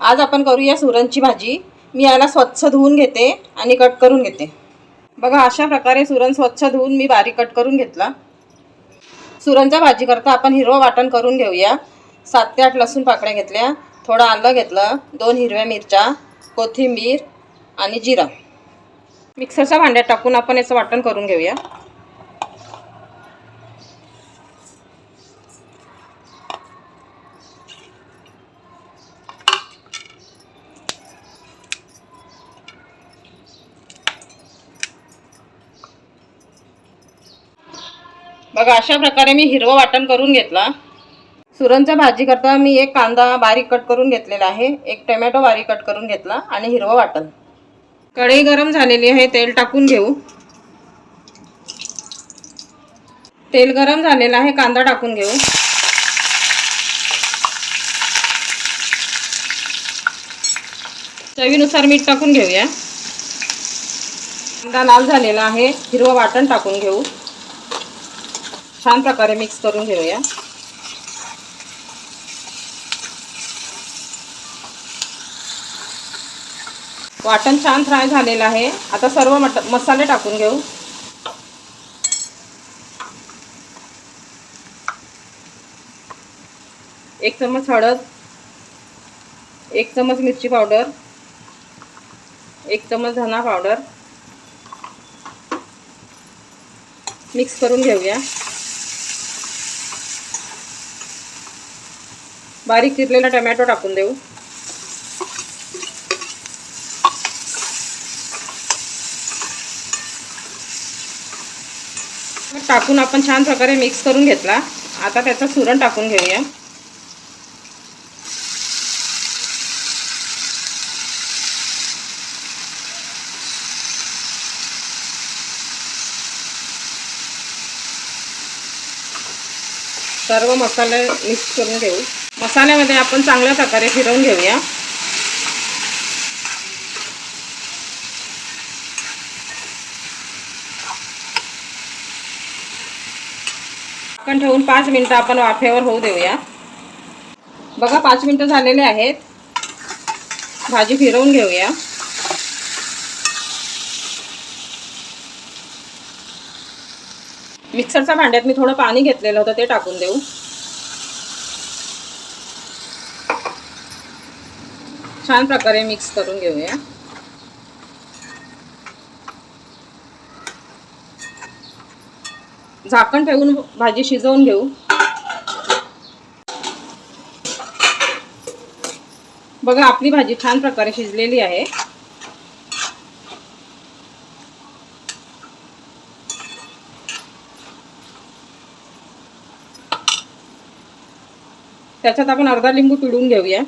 आज आपण करूया सुरणची भाजी. मी याला स्वच्छ धुवून घेते आणि कट करून घेते. बघा अशा प्रकारे सुरण स्वच्छ धुवून मी बारीक कट करून घेतला. सुरणच्या भाजी करता आपण हिरवं वाटण करून घेऊया. सात ते आठ लसूण पाकळ्या घेतल्या. थोडं आलं घेतलं. दोन हिरव्या मिरच्या कोथिंबीर आणि जिरा. मिक्सरच्या भांड्यात टाकून आपण याचं वाटण करून घेऊया. बघा अशा प्रकारे मी हिरवं वाटण करून घेतला. सुरणच्या भाजी करता मी एक कांदा बारीक कट करून घेतलेला आहे. एक टोमॅटो बारीक कट करून घेतला आणि हिरवं वाटण. कढई गरम झालेली आहे तेल टाकून घेऊ. तेल गरम झालेलं आहे कांदा टाकून घेऊ. चवीनुसार मीठ टाकून घेऊया. कांदा लाल झालेला आहे हिरवं वाटण टाकून घेऊ. छान प्रकारे मिक्स करून घेऊया. वाटण छान फ्राय झालेलं आहे. आता सर्व मट मसाले टाकून घेऊ. एक चमच हळद एक चमच मिरची पावडर एक चमच धना पावडर. मिक्स करून घेऊया. बारीक चिरलेला टमॅटो टाकून देऊ. टाकून आपण छान प्रकारे मिक्स करून घेतला. आता त्याचा सुरण टाकून घेऊया. सर्व मसाले मिक्स करून घेऊ. मसाल्यामध्ये आपण चांगल्या प्रकारे फिरवून घेऊया. आपण ठेवून पाच मिनटं आपण वाफेवर होऊ देऊया. बघा पाच मिनटं झालेले आहेत. भाजी फिरवून घेऊया. मिक्सरच्या भांड्यात मी थोडं पाणी घेतलेलं होतं ते टाकून देऊ. छान प्रकारे मिक्स करून घेऊया. झाकण ठेवून भाजी शिजवून घेऊ. बघा आपली भाजी छान प्रकारे शिजलेली आहे. त्याच्यात आपण अर्धा लिंबू पिळून घेऊया.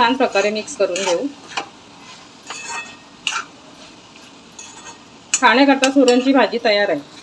छान प्रकारे मिक्स करून घेऊ. खाण्याकरता सुरणची भाजी तयार आहे.